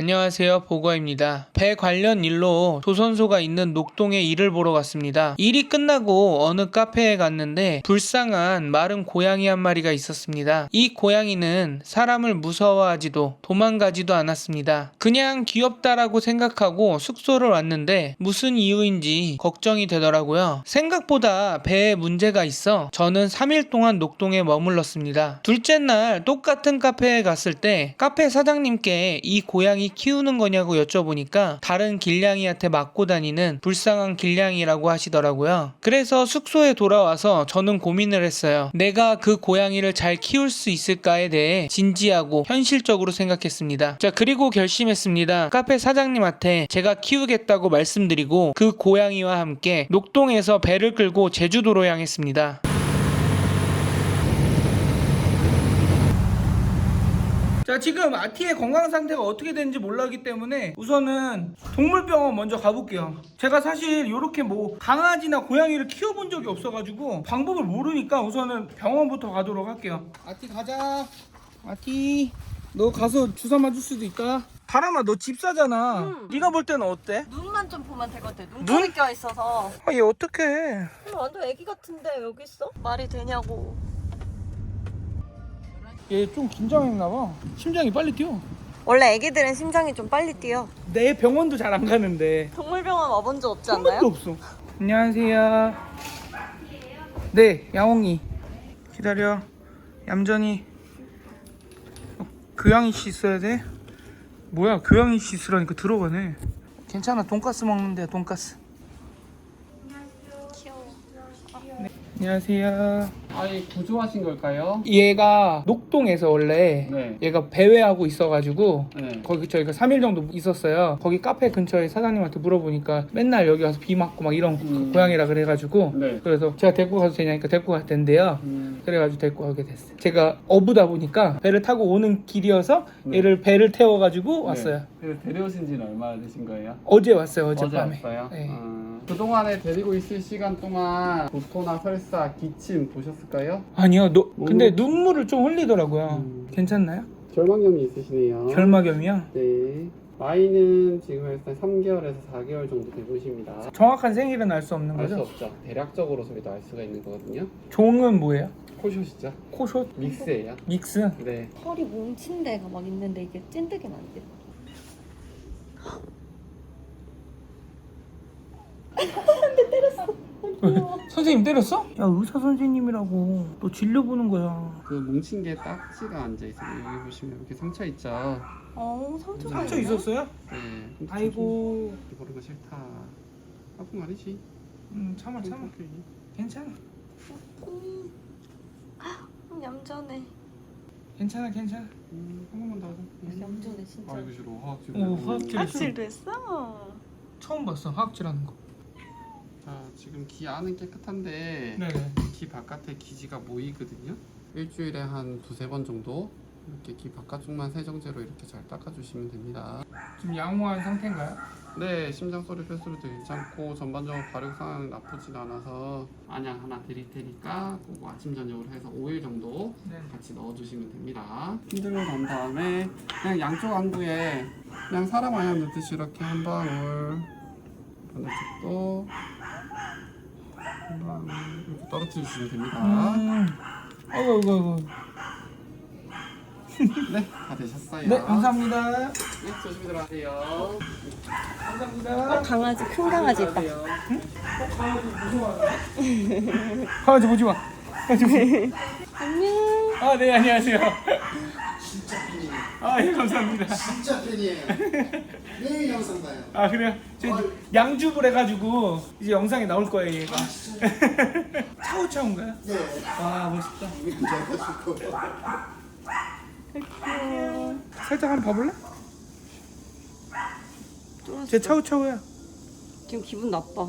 안녕하세요. 보거입니다. 배 관련 일로 조선소가 있는 녹동에 일을 보러 갔습니다. 일이 끝나고 어느 카페에 갔는데 불쌍한 마른 고양이 한 마리가 있었습니다. 이 고양이는 사람을 무서워하지도 도망가지도 않았습니다. 그냥 귀엽다라고 생각하고 숙소를 왔는데 무슨 이유인지 걱정이 되더라고요. 생각보다 배에 문제가 있어 저는 3일 동안 녹동에 머물렀습니다. 둘째 날 똑같은 카페에 갔을 때 카페 사장님께 이 고양이 키우는 거냐고 여쭤보니까 다른 길냥이한테 맞고 다니는 불쌍한 길냥이라고 하시더라고요. 그래서 숙소에 돌아와서 저는 고민을 했어요. 내가 그 고양이를 잘 키울 수 있을까에 대해 진지하고 현실적으로 생각했습니다. 자, 그리고 결심했습니다. 카페 사장님한테 제가 키우겠다고 말씀드리고 그 고양이와 함께 녹동에서 배를 끌고 제주도로 향했습니다. 자 지금 아티의 건강 상태가 어떻게 되는지 몰라기 때문에 우선은 동물병원 먼저 가볼게요 제가 사실 이렇게 뭐 강아지나 고양이를 키워본 적이 없어가지고 방법을 모르니까 우선은 병원부터 가도록 할게요 아티 가자 아티 너 가서 주사 맞을 수도 있다 다람아 너 집사잖아 응. 네가 볼 때는 어때? 눈만 좀 보면 되거든. 눈? 눈물이 껴 있어서. 아 얘 어떡해 완전 애기 같은데 여기 있어? 말이 되냐고. 얘 좀 긴장했나 봐 심장이 빨리 뛰어 원래 애기들은 심장이 좀 빨리 뛰어. 내 병원도 잘 안 가는데 동물병원 와본 적 없지 한 번도 않나요? 없어. 안녕하세요. 네, 야옹이. 기다려. 얌전히. 어, 교양이 씨 있어야 돼. 뭐야, 교양이 씨 있으라니까 들어가네. 괜찮아, 돈가스 먹는데 돈가스. 귀여워. 안녕하세요. 아예 구조하신 걸까요? 얘가 녹동에서 원래 네. 얘가 배회하고 있어가지고 네. 거기 저희가 3일 정도 있었어요. 거기 카페 근처에 사장님한테 물어보니까 맨날 여기 와서 비 맞고 막 이런 음. 고양이라 그래가지고 네. 그래서 제가 데리고 가도 되냐니까 데리고 갈 텐데요. 음, 그래가지고 데리고 가게 됐어요. 제가 어부다 보니까 배를 타고 오는 길이어서 네. 얘를 배를 태워가지고 왔어요. 네. 그래서 데려오신 지는 얼마나 되신 거예요? 어제 왔어요. 어젯밤에. 왔어요? 네. 어, 그동안에 데리고 있을 시간 동안 도토나 설사, 기침 보셨 을까요? 아니요. 너, 근데 오. 눈물을 좀 흘리더라고요. 음. 괜찮나요? 결막염이 있으시네요. 결막염이요? 네. 나이는 지금 일단 3개월에서 4개월 정도 돼 보십니다. 정확한 생일은 알 수 없는 알 수 거죠? 없죠. 대략적으로 소리도 알 수가 있는 거거든요. 종은 뭐예요? 코숏이죠. 코숏? 믹스예요. 믹스? 네. 털이 뭉친 데가 막 있는데 이게 찐득이는 안 돼. 선생님 때렸어? 야 의사 선생님이라고 너 진료 보는 거야 그 뭉친 게 딱지가 앉아 있어요. 여기 보시면 이렇게 상처 있죠. 어 상처가 상처 있네? 있었어요? 네. 아이고 그런 거 싫다. 아픈 말이지. 음, 참아 참아 괜찮아 음, 얌전해. 괜찮아 괜찮아 음, 한 번만 더 하자. 음. 얌전해 진짜. 아이고 싫어. 화학질. 오, 화학질. 확실도 했어. 처음 봤어 화학질하는 거 자, 지금 귀 안은 깨끗한데 네네 귀 바깥에 기지가 모이거든요. 일주일에 한 두세 번 정도 이렇게 귀 바깥쪽만 세정제로 이렇게 잘 닦아주시면 됩니다. 지금 양호한 상태인가요? 네, 심장 소리 필수로도 괜찮고 전반적으로 발육 상황은 나쁘진 않아서 안약 하나 드릴 테니까 그거 아침 저녁으로 해서 5일 정도 네 같이 넣어주시면 됩니다. 힘들고 난 다음에 그냥 양쪽 안구에 그냥 사람 안약 넣듯이 이렇게 한 방울 반대쪽도 이렇게 떨어뜨려 주시면 됩니다. 음. 아이고 아이고 아이고 네, 다 되셨어요. 네 감사합니다 네, 조심히 들어가세요. 감사합니다 강아지 큰 강아지 있다. 들어가세요. 강아지 보지 마 강아지 보지 안녕. 아 네 안녕하세요 아 예 감사합니다 진짜 팬이에요. 매일 영상 봐요. 아 그래요? 저 양주를 해가지고 이제 영상에 나올 거예요 얘가 차우차우인가요? 네. 와 멋있다 잘하시고. 살짝 한번 봐볼래? 제 차우차우야 지금 기분 나빠.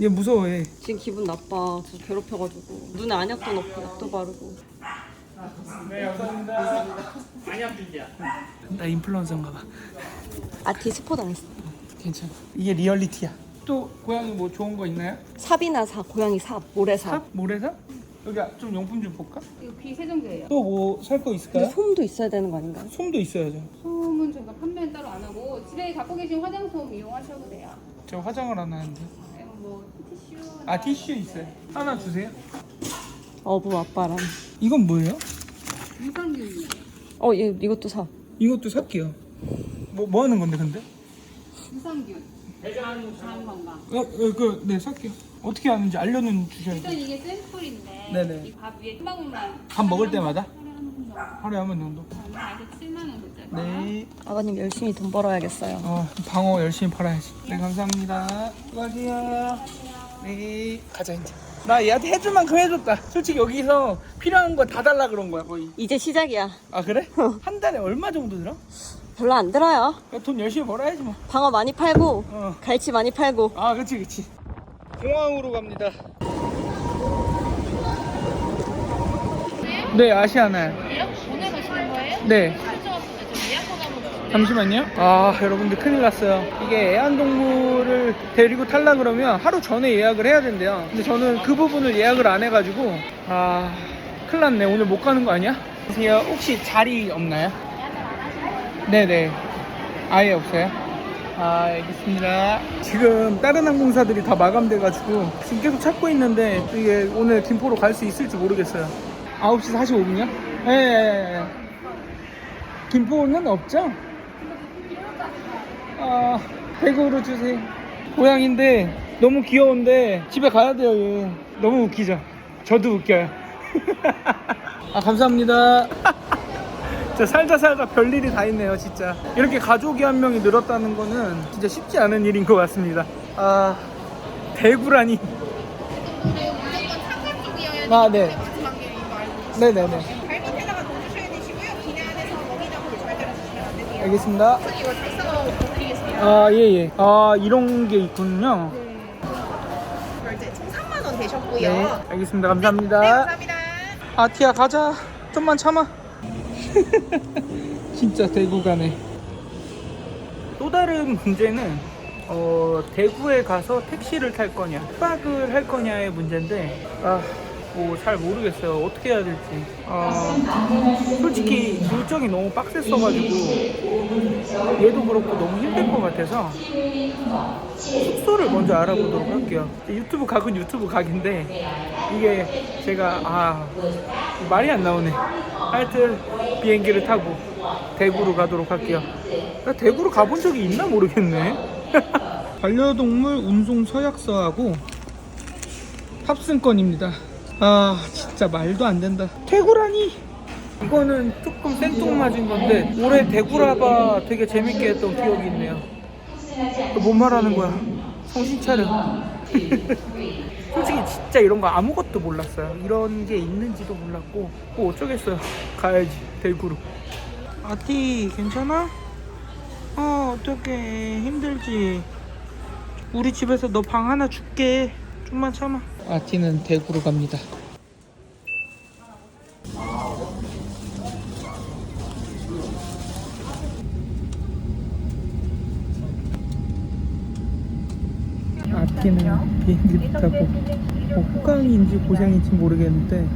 얘 무서워해 지금 기분 나빠. 저 괴롭혀가지고 눈에 안약도 넣고 약도 바르고. 네 감사합니다 나 인플루언서인가 봐 아티 스포 당했어. 괜찮아 이게 리얼리티야 또 고양이 뭐 좋은 거 있나요? 삽이나 사 고양이 삽 모래삽. 삽? 모래삽? 여기 좀 용품 좀 볼까? 이거 귀 세정제예요. 또 뭐 살거 있을까요? 솜도 있어야 되는 거 아닌가요? 솜도 있어야죠 저 저희가 판매는 따로 안 하고 집에 갖고 계신 화장솜 이용하셔도 돼요. 저 화장을 안 하는데. 그리고 뭐 티슈. 아 티슈 있어요. 하나 주세요. 어부 아빠랑. 이건 뭐예요? 유산균이에요. 어, 얘 이것도 사. 이것도 살게요. 뭐, 뭐 하는 건데 근데? 유산균. 장 건강. 어, 어, 그, 네, 살게요. 어떻게 하는지 알려는 주셔야 일단 돼요. 이게 샘플인데 네네. 이 밥 위에 한 방울만 밥 먹을 때마다? 하루에 한번 정도. 하루에 한 번 정도. 가격 7만 원. 네. 아버님 열심히 돈 벌어야겠어요. 어, 방어 열심히 팔아야지. 네, 감사합니다. 수고하세요. 네. 가자, 이제. 나 얘한테 해줄 만큼 해줬다. 솔직히 여기서 필요한 거 다 달라 그런 거야, 거의. 이제 시작이야. 아, 그래? 한 달에 얼마 정도 들어? 별로 안 들어요. 야, 돈 열심히 벌어야지, 뭐. 방어 많이 팔고 어. 갈치 많이 팔고 아, 그치, 그치. 공항으로 갑니다. 네, 아시아나요. 오늘 가시는 거예요? 네. 잠시만요. 아, 여러분들 큰일 났어요. 이게 애완동물을 데리고 탈라 그러면 하루 전에 예약을 해야 된대요. 근데 저는 그 부분을 예약을 안 해가지고, 아, 큰일 났네. 오늘 못 가는 거 아니야? 안녕하세요. 혹시 자리 없나요? 네네. 아예 없어요? 아, 알겠습니다. 지금 다른 항공사들이 다 마감돼가지고 지금 계속 찾고 있는데 이게 오늘 김포로 갈 수 있을지 모르겠어요. 9시 45분이요? 예, 예, 예. 김포는 없죠? 아, 대구로 주세요. 고양인데 너무 귀여운데 집에 가야 돼요, 얘. 너무 웃기죠? 저도 웃겨요. 아, 감사합니다. 진짜 살다 살다 별일이 다 있네요, 진짜. 이렇게 가족이 한 명이 늘었다는 거는 진짜 쉽지 않은 일인 것 같습니다. 아, 대구라니. 아, 네. 네네네. 발밑에다가 넣어주셔야 되시고요. 기내 안에서 먹이나 잘 따라주시면 안 되세요. 알겠습니다. 이거. 아, 예, 예. 아, 이런 게 있군요. 결제 총 3만 원 되셨고요. 네, 알겠습니다. 감사합니다. 네, 감사합니다. 아티야, 가자. 좀만 참아. 진짜 대구 가네. 또 다른 문제는 어, 대구에 가서 택시를 탈 거냐, 숙박을 할 거냐의 문제인데, 아, 뭐잘 모르겠어요. 어떻게 해야 될지. 아, 솔직히 일정이 너무 빡셌어가지고 얘도 그렇고 너무 힘들 것 같아서 숙소를 먼저 알아보도록 할게요. 유튜브 각은 유튜브 각인데 이게 제가 아 말이 안 나오네. 하여튼 비행기를 타고 대구로 가도록 할게요. 나 대구로 가본 적이 있나 모르겠네. 반려동물 운송 서약서하고 탑승권입니다. 아 진짜 말도 안 된다. 대구라니. 이거는 조금 생뚱맞은 건데 올해 대구라바 되게 재밌게 했던 기억이 있네요. 뭔 말하는 거야? 정신 차려. 솔직히 진짜 이런 거 아무것도 몰랐어요. 이런 게 있는지도 몰랐고 뭐 어쩌겠어요. 가야지 대구로. 아티 괜찮아? 어 어떡해 힘들지. 우리 집에서 너 방 하나 줄게. 좀만 참아. 아티는 대구로 갑니다. 아티는 비행기를 타고 뭐 호강인지 고생인지 모르겠는데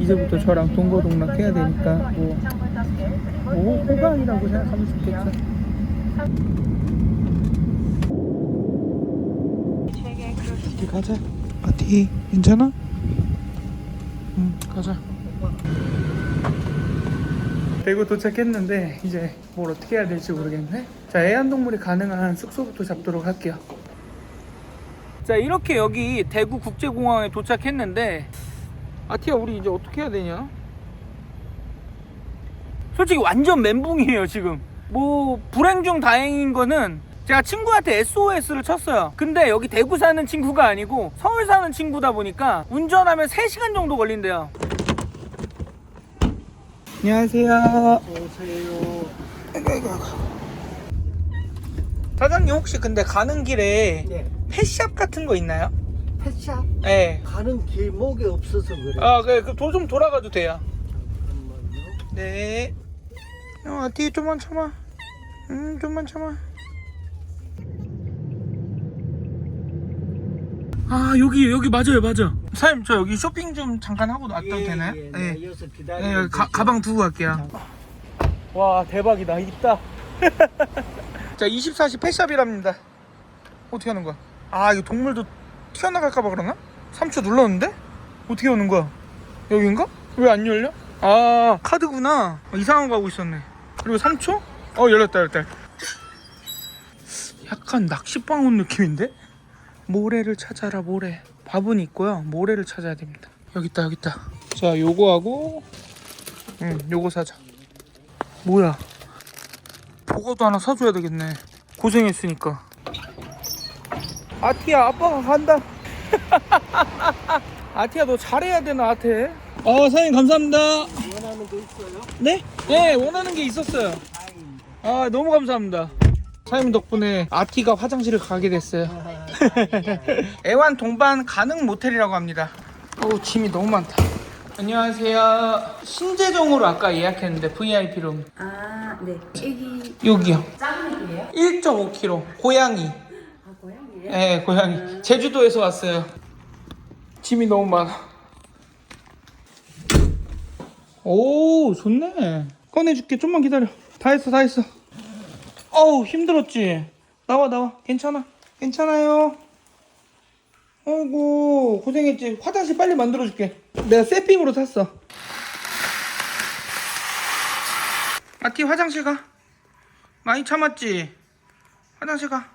이제부터 저랑 동거동락 해야 되니까 뭐, 뭐 호강이라고 생각하면 좋겠죠. 가자 아티 괜찮아? 응. 가자. 대구 도착했는데 이제 뭘 어떻게 해야 될지 모르겠네. 자 애완동물이 가능한 숙소부터 잡도록 할게요. 자 이렇게 여기 대구 국제공항에 도착했는데 아티야 우리 이제 어떻게 해야 되냐? 솔직히 완전 멘붕이에요 지금. 뭐 불행 중 다행인 거는 제가 친구한테 SOS를 쳤어요 근데 여기 대구 사는 친구가 아니고 서울 사는 친구다 보니까 운전하면 3시간 정도 걸린대요 안녕하세요 오세요 사장님 혹시 근데 가는 길에 네. 펫샵 같은 거 있나요? 펫샵 네. 가는 길목이 없어서 그래. 아, 그래. 그좀 돌아가도 돼요. 잠깐만요. 네. 어, 뒤에 좀만 참아. 음, 좀만 참아. 아, 여기, 여기 맞아요, 맞아. 사장님, 저 여기 쇼핑 좀 잠깐 하고 놔도 예, 되나요? 예, 네. 네. 여기서 기다리고 네, 가. 가방 두고 갈게요. 와, 대박이다. 있다. 자 24시 펫샵이랍니다 어떻게 하는 거야 아 이거 동물도 튀어나갈까봐 그러나? 3초 눌렀는데? 어떻게 오는 거야 여긴가? 왜 안 열려? 아 카드구나 어, 이상한 거 하고 있었네 그리고 3초? 어 열렸다 열렸다 약간 낚시방 온 느낌인데? 모래를 찾아라 모래. 밥은 있고요. 모래를 찾아야 됩니다. 여기 있다 여기 있다. 자 요거 하고 응 요거 사자. 뭐야? 보고도 하나 사줘야 되겠네. 고생했으니까. 아티야 아빠가 간다. 아티야 너 잘해야 돼 나한테 어 사장님 감사합니다. 원하는 거 있어요? 네? 네 원하는 게 있었어요. 아 너무 감사합니다. 사장님 덕분에 아티가 화장실을 가게 됐어요 애완 동반 가능 모텔이라고 합니다. 어우 짐이 너무 많다. 안녕하세요. 신재정으로 아까 예약했는데 VIP룸 아, 네. 애기 여기요. 애기예요? 1.5kg 고양이. 아, 고양이예요? 네 고양이. 제주도에서 왔어요. 짐이 너무 많아. 오 좋네. 꺼내줄게. 좀만 기다려. 다 했어 다 했어. 어우 힘들었지? 나와 나와. 괜찮아 괜찮아요. 아이고 고생했지. 화장실 빨리 만들어줄게. 내가 세핑으로 샀어. 아티 화장실 가. 많이 참았지? 화장실 가.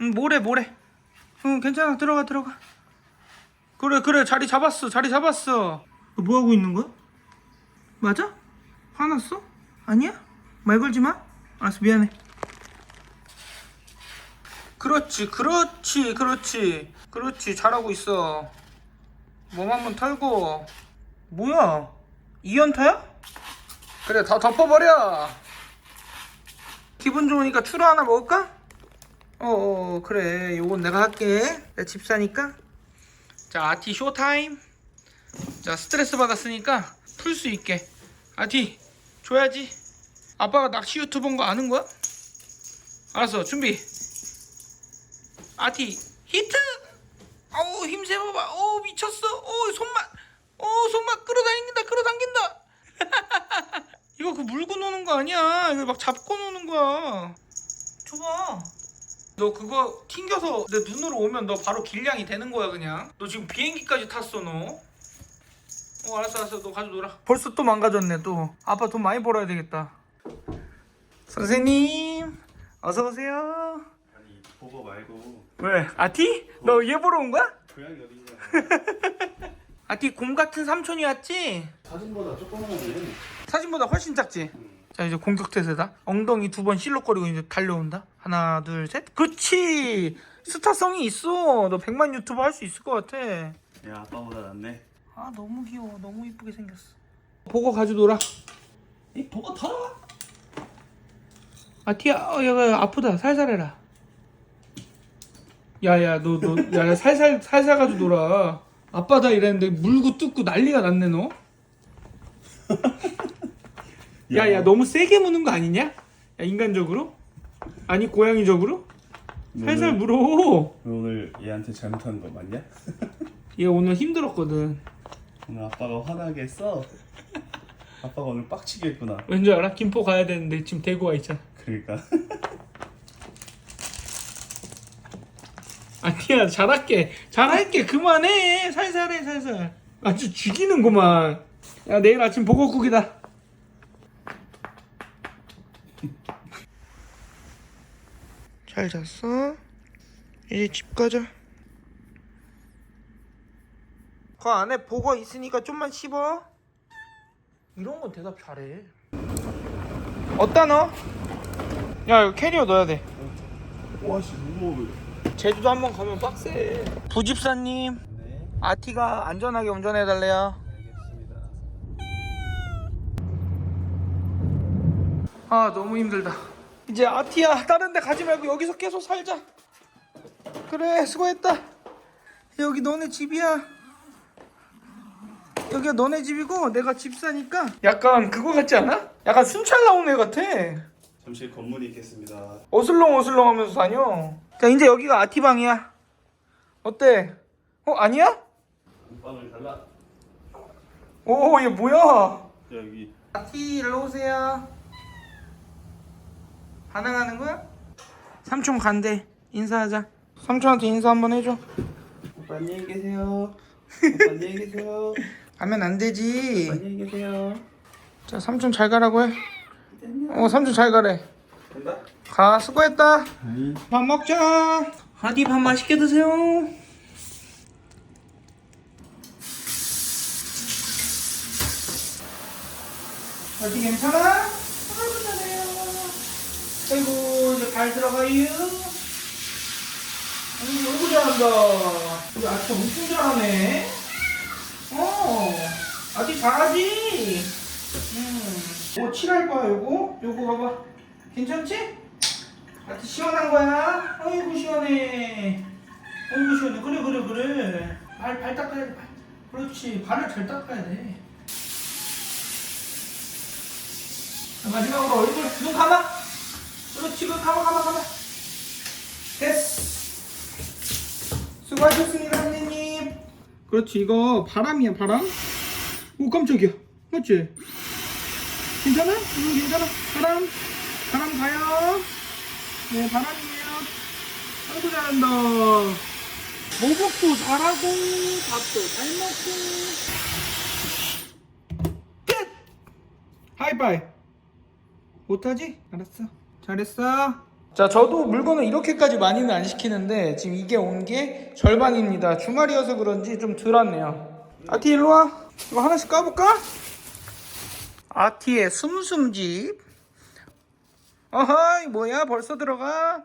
응, 뭐래 뭐래. 응 괜찮아. 들어가 들어가. 그래 그래. 자리 잡았어. 자리 잡았어. 너 뭐 하고 있는 거야? 맞아? 화났어? 아니야? 말 걸지 마? 알았어 미안해 그렇지 그렇지 그렇지. 그렇지 잘하고 있어. 몸 한번 털고. 뭐야? 이연타야? 그래 다 덮어버려. 기분 좋으니까 추루 하나 먹을까? 어, 어 그래. 요건 내가 할게. 내 집 사니까. 자 아티 쇼타임. 자 스트레스 받았으니까 풀 수 있게. 아티 줘야지. 아빠가 낚시 유튜브인 거 아는 거야? 알았어 준비 아티 히트? 어우 힘세 봐봐. 어우 미쳤어. 어우 손맛. 어우 손맛 끌어당긴다 끌어당긴다. 이거 그 물고 노는 거 아니야. 이거 막 잡고 노는 거야. 줘봐. 너 그거 튕겨서 내 눈으로 오면 너 바로 길냥이 되는 거야 그냥. 너 지금 비행기까지 탔어 너. 어 알았어 알았어. 너 가져 놀아. 벌써 또 망가졌네 또. 아빠 돈 많이 벌어야 되겠다. 선생님 어서 오세요 보고 말고. 왜? 아티? 너 얘 보러 온 거야? 고양이 어디냐. 아티 곰 같은 삼촌이 왔지? 사진보다 조그만한데 사진보다 훨씬 작지? 자 이제 공격 태세다. 엉덩이 두 번 실룩거리고 이제 달려온다. 하나 둘셋. 그렇지! 스타성이 있어. 너 100만 유튜버 할 수 있을 것 같아. 야 아빠보다 낫네. 아 너무 귀여워. 너무 이쁘게 생겼어. 보고 가지고 놀아 이 보고 털어 아 티야 어, 얘가 아프다. 살살 해라 야야 너 너 야야 살살 살살 가지고 놀아 아빠다 이랬는데 물고 뜯고 난리가 났네 너 야야 너무 세게 무는 거 아니냐? 야 인간적으로? 아니 고양이적으로? 살살 물어 너 오늘 얘한테 잘못한 거 맞냐? 얘 오늘 힘들었거든 오늘 아빠가 화나게 했어 아빠가 오늘 빡치게 했구나 왠지 알아? 김포 가야 되는데 지금 대구 와 있잖아 그러니까 아니야 잘할게. 잘할게. 그만해. 살살해 살살. 아주 죽이는구만. 야 내일 아침 보고국이다. 잘 잤어? 이제 집 가자. 그 안에 보고 있으니까 좀만 씹어. 이런 건 대답 잘해. 어디다 넣어? 야 이거 캐리어 넣어야 돼. 와씨 무거워 제주도 한 번 가면 빡세. 부집사님, 네 아티가 안전하게 운전해 달래요. 알겠습니다 아 너무 힘들다. 이제 아티야 다른 데 가지 말고 여기서 계속 살자. 그래 수고했다. 여기 너네 집이야. 여기가 너네 집이고 내가 집 사니까 약간 그거 같지 않아? 약간 순찰 나온 애 같아. 잠시 건물이 있겠습니다 어슬렁 어슬렁 하면서 다녀. 자 이제 여기가 아티 방이야. 어때? 어 아니야? 빵을 달라 오 얘 뭐야? 여기 아티 일로 오세요. 반응하는 거야? 삼촌 간대 인사하자 삼촌한테 인사 한번 해줘 오빠 안녕히 계세요. 오빠 안녕히 계세요. 가면 안 되지 안녕히 계세요. 자 삼촌 잘 가라고 해 어 삼촌 잘 가래 간다. 가 수고했다. 밥 먹자. 아디 밥 맛있게 드세요. 아디 괜찮아? 아이고 잘해요 아이고 이제 발 들어가요. 아이고 너무 잘한다. 우리 아디 엄청 잘하네. 어 아디 잘하지 음. 뭐 칠할 거야 요거? 요거 봐봐 괜찮지? 아주 시원한 거야? 아이고 시원해 아이고 시원해 그래 그래 그래 발, 발 닦아야 돼 발. 그렇지 발을 잘 닦아야 돼 자, 마지막으로 얼굴 눈 감아 그렇지 그 감아 감아 감아 됐어 수고하셨습니다 선생님 그렇지 이거 바람이야 바람 오 깜짝이야 맞지? 괜찮아? 응 괜찮아. 바람 바람 가요. 네 바람이에요. 아이고 잘한다. 목욕도 잘하고 밥도 잘 먹고. 끝! 하이파이. 못하지? 알았어. 잘했어. 자 저도 물건을 이렇게까지 많이는 안 시키는데 지금 이게 온 게 절반입니다. 주말이어서 그런지 좀 덜 왔네요. 아티 일로와. 이거 하나씩 까볼까? 아티의 숨숨집. 어허이 뭐야 벌써 들어가?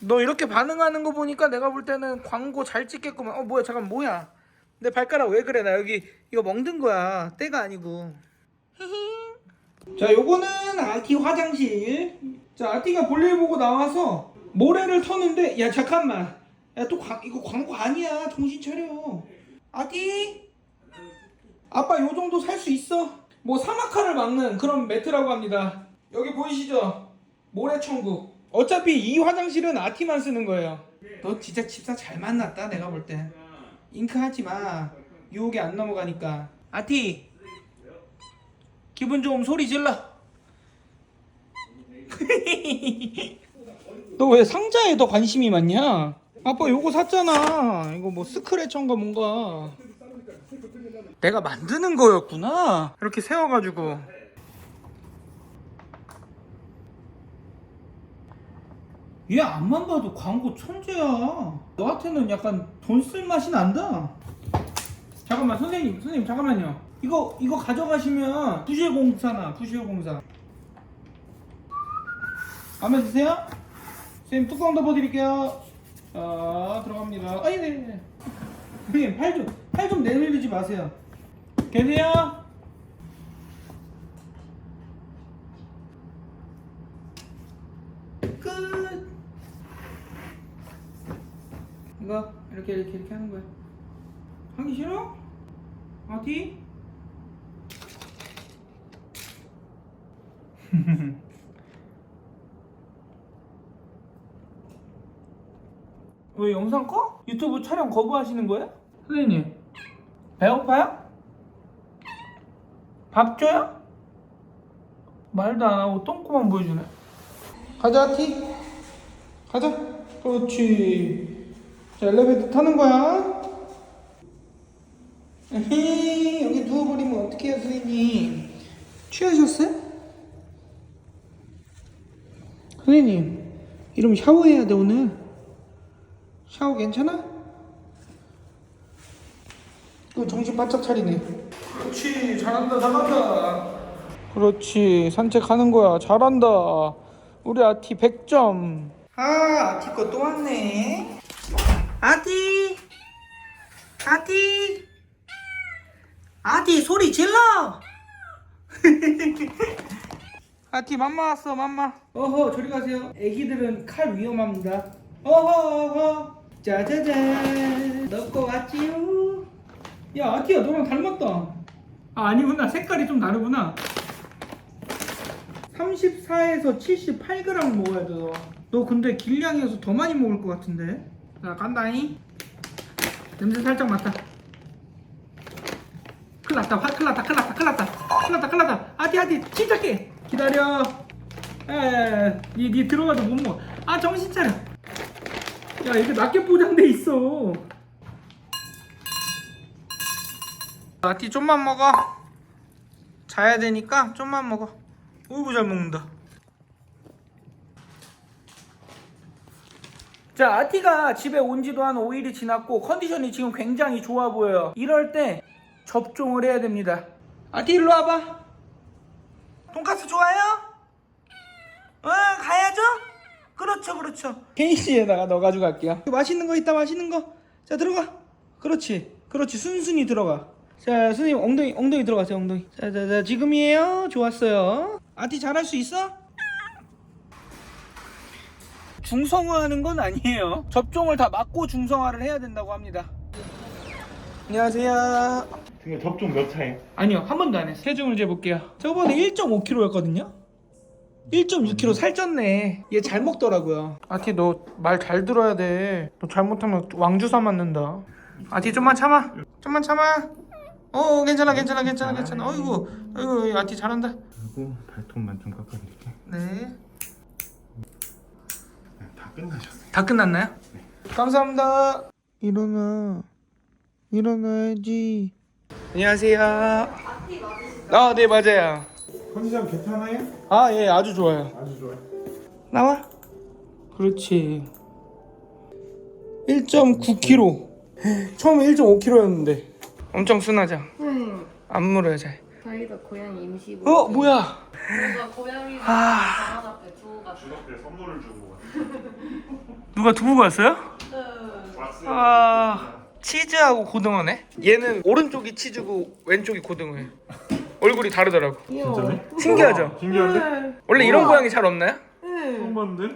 너 이렇게 반응하는 거 보니까 내가 볼 때는 광고 잘 찍겠구만. 어 뭐야 잠깐 뭐야? 내 발가락 왜 그래? 나 여기 이거 멍든 거야. 때가 아니고. 자 요거는 아티 화장실. 자 아티가 볼일 보고 나와서 모래를 터는데 야 잠깐만. 야 또 이거 광고 아니야. 정신 차려. 아티? 아빠 요 정도 살 수 있어 뭐 사막화를 막는 그런 매트라고 합니다. 여기 보이시죠? 모래천국. 어차피 이 화장실은 아티만 쓰는 거예요. 너 진짜 집사 잘 만났다 내가 볼 때. 잉크 하지 마. 유혹이 안 넘어가니까. 아티! 기분 좋음 소리 질러. 너 왜 상자에 더 관심이 많냐? 아빠 요거 샀잖아. 이거 뭐 스크래쳐인가 뭔가 내가 만드는 거였구나. 이렇게 세워가지고. 얘 앞만 봐도 광고 천재야. 너한테는 약간 돈 쓸 맛이 난다. 잠깐만 선생님 선생님 잠깐만요. 이거 이거 가져가시면 부실 공사나 부실 공사. 마음에 드세요? 선생님 뚜껑 덮어드릴게요. 자 들어갑니다. 아이 네 선생님 팔 좀 팔 좀 내밀지 마세요 계세요? 끝 이거 이렇게 이렇게 이렇게 하는 거야 하기 싫어? 어디? 왜 영상 꺼? 유튜브 촬영 거부하시는 거예요? 선생님 배고파요? 밥 줘요? 말도 안 하고 똥꼬만 보여주네 가자 티 가자 그렇지 자 엘리베이터 타는 거야 에헤이 여기 누워버리면 어떡해요 선생님 취하셨어요? 선생님 이러면 샤워해야 돼 오늘 샤워 괜찮아? 또 정신 바짝 차리네. 그렇지 잘한다 잘한다. 그렇지 산책하는 거야. 잘한다. 우리 아티 100점. 아 아티 거 또 왔네. 아티! 아티! 아티 소리 질러! 아티 맘마 왔어 맘마. 어허 저리 가세요. 애기들은 칼 위험합니다. 어허 어허 짜자잔 넣고 왔지요 야 아티야 너랑 닮았다 아 아니구나 색깔이 좀 다르구나 34에서 78g 먹어야 돼. 너. 너 근데 길냥이어서 더 많이 먹을 것 같은데. 자, 간다잉. 냄새 살짝 맡아. 큰일 났다. 화, 큰일 났다. 큰일 났다. 큰일 났다. 큰일 났다. 큰일 났다. 아디 아디 침착해. 기다려. 야야야 니, 니 들어가도 못 먹어 아 정신 차려 야 이게 낱개 포장돼 있어. 아티 좀만 먹어. 자야 되니까 좀만 먹어. 어이구 잘 먹는다. 자 아티가 집에 온 지도 한 5일이 지났고 컨디션이 지금 굉장히 좋아 보여요. 이럴 때 접종을 해야 됩니다. 아티 일로 와봐. 돈까스 좋아요? 응 가야죠? 그렇죠 그렇죠. 케이스에다가 넣어가지고 갈게요. 맛있는 거 있다 맛있는 거자 들어가. 그렇지 그렇지. 순순히 들어가. 자 선생님 엉덩이 엉덩이 들어가세요 엉덩이. 자자자 지금이에요? 좋았어요. 아티 잘할 수 있어? 중성화하는 건 아니에요. 접종을 다 맞고 중성화를 해야 된다고 합니다. 안녕하세요. 지금 접종 몇 차임? 아니요 한 번도 안 했어요. 체중을 재볼게요. 저번에 1.5kg였거든요 1.6kg 살쪘네 얘 잘 먹더라고요 아티 너 말 잘 들어야 돼 너 잘못하면 왕주사 맞는다 아티 좀만 참아 좀만 참아 어 괜찮아 괜찮아 괜찮아 괜찮아 어이구 어이구 아티 잘한다 그리고 발톱만 좀 깎아드릴게. 네 네, 다 끝나셨어요. 다 끝났나요? 감사합니다. 일어나. 일어나야지. 안녕하세요. 아, 네, 맞아요. 컨디션 괜찮아요? 아, 예, 아주 좋아요. 아주 좋아요. 나와. 그렇지. 1.9kg. 처음에 1.5kg였는데. 엄청 순하죠? 안 물어요, 잘. 저희도 고양이 임시 어, 뭐야? 뭔가 고양이가 아. 방 앞에 두고 가지고 주덕대 선물을 주고. 누가 두고 갔어요? 아 치즈하고 고등어네? 얘는 오른쪽이 치즈고 왼쪽이 고등어예요 얼굴이 다르더라고 진짜네? 신기하죠? 신기한데? 원래 이런 고양이 잘 없나요? 처음 봤는데?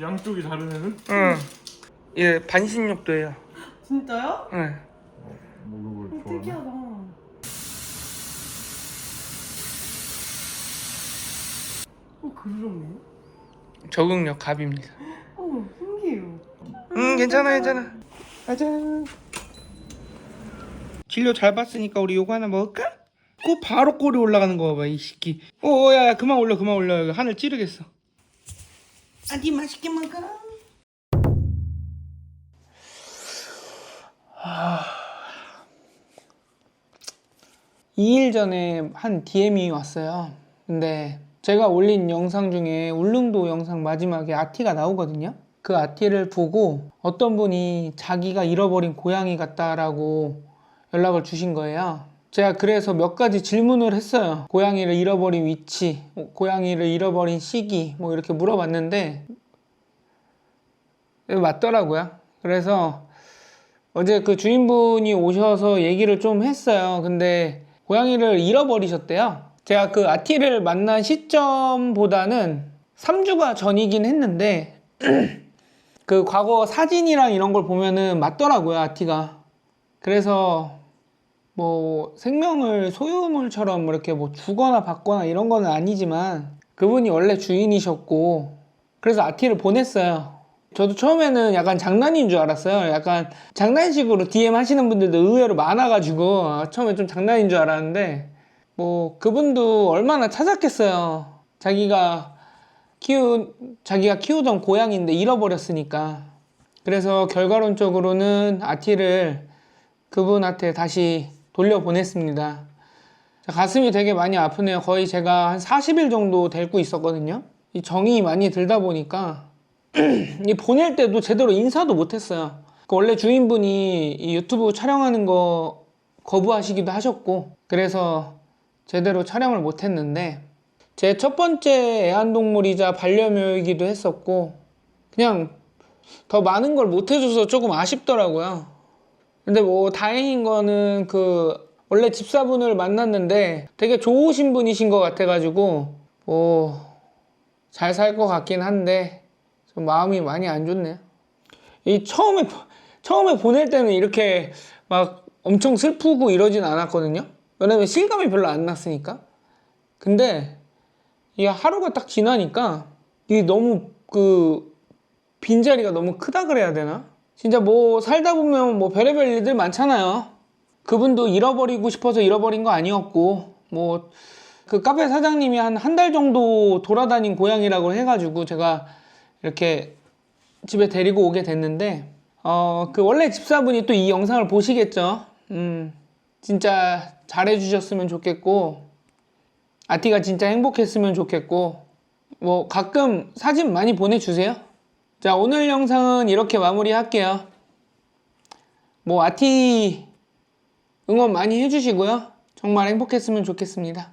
양쪽이 다른 애는? 응. 얘 반신욕도 해요 진짜요? 목욕을 좋아하나? 특이하다 어 그러네 적응력 갑입니다 어 신기해요 응 괜찮아 괜찮아 가자 진료 잘 봤으니까 우리 요거 하나 먹을까? 그 바로 꼬리 올라가는 거 봐봐 이 새끼 오 야야 그만 올려 그만 올려 하늘 찌르겠어 아니 맛있게 먹어 2일 전에 한 DM이 왔어요. 근데 제가 올린 영상 중에 울릉도 영상 마지막에 아티가 나오거든요. 그 아티를 보고 어떤 분이 자기가 잃어버린 고양이 같다라고 연락을 주신 거예요. 제가 그래서 몇 가지 질문을 했어요. 고양이를 잃어버린 위치, 뭐 고양이를 잃어버린 시기, 뭐 이렇게 물어봤는데 맞더라고요. 그래서 어제 그 주인분이 오셔서 얘기를 좀 했어요. 근데 고양이를 잃어버리셨대요. 제가 그 아티를 만난 시점보다는 3주가 전이긴 했는데 그 과거 사진이랑 이런 걸 보면은 맞더라고요, 아티가. 그래서 뭐 생명을 소유물처럼 이렇게 뭐 주거나 받거나 이런 거는 아니지만 그분이 원래 주인이셨고 그래서 아티를 보냈어요. 저도 처음에는 약간 장난인 줄 알았어요. 약간 장난식으로 DM 하시는 분들도 의외로 많아가지고 아, 처음에 좀 장난인 줄 알았는데 뭐 그분도 얼마나 찾았겠어요. 자기가 키우 자기가 키우던 고양이인데 잃어버렸으니까. 그래서 결과론적으로는 아티를 그분한테 다시 돌려보냈습니다. 자, 가슴이 되게 많이 아프네요. 거의 제가 한 40일 정도 데리고 있었거든요. 이 정이 많이 들다 보니까 이 보낼 때도 제대로 인사도 못했어요. 그 원래 주인분이 이 유튜브 촬영하는 거 거부하시기도 하셨고 그래서 제대로 촬영을 못했는데 제 첫 번째 애완동물이자 반려묘이기도 했었고 그냥 더 많은 걸 못해줘서 조금 아쉽더라고요. 근데 뭐 다행인 거는 그 원래 집사분을 만났는데 되게 좋으신 분이신 것 같아가지고 뭐 잘 살 것 같긴 한데 좀 마음이 많이 안 좋네요. 이 처음에 처음에 보낼 때는 이렇게 막 엄청 슬프고 이러진 않았거든요. 왜냐면 실감이 별로 안 났으니까. 근데 이게 하루가 딱 지나니까 이게 너무 그 빈자리가 너무 크다 그래야 되나? 진짜 뭐 살다 보면 뭐 별의별 일들 많잖아요. 그분도 잃어버리고 싶어서 잃어버린 거 아니었고 뭐 그 카페 사장님이 한 한 달 정도 돌아다닌 고양이라고 해가지고 제가 이렇게 집에 데리고 오게 됐는데 어 그 원래 집사분이 또 이 영상을 보시겠죠. 음 진짜 잘해주셨으면 좋겠고 아티가 진짜 행복했으면 좋겠고 뭐 가끔 사진 많이 보내주세요. 자 오늘 영상은 이렇게 마무리할게요. 뭐 아티 응원 많이 해주시고요. 정말 행복했으면 좋겠습니다.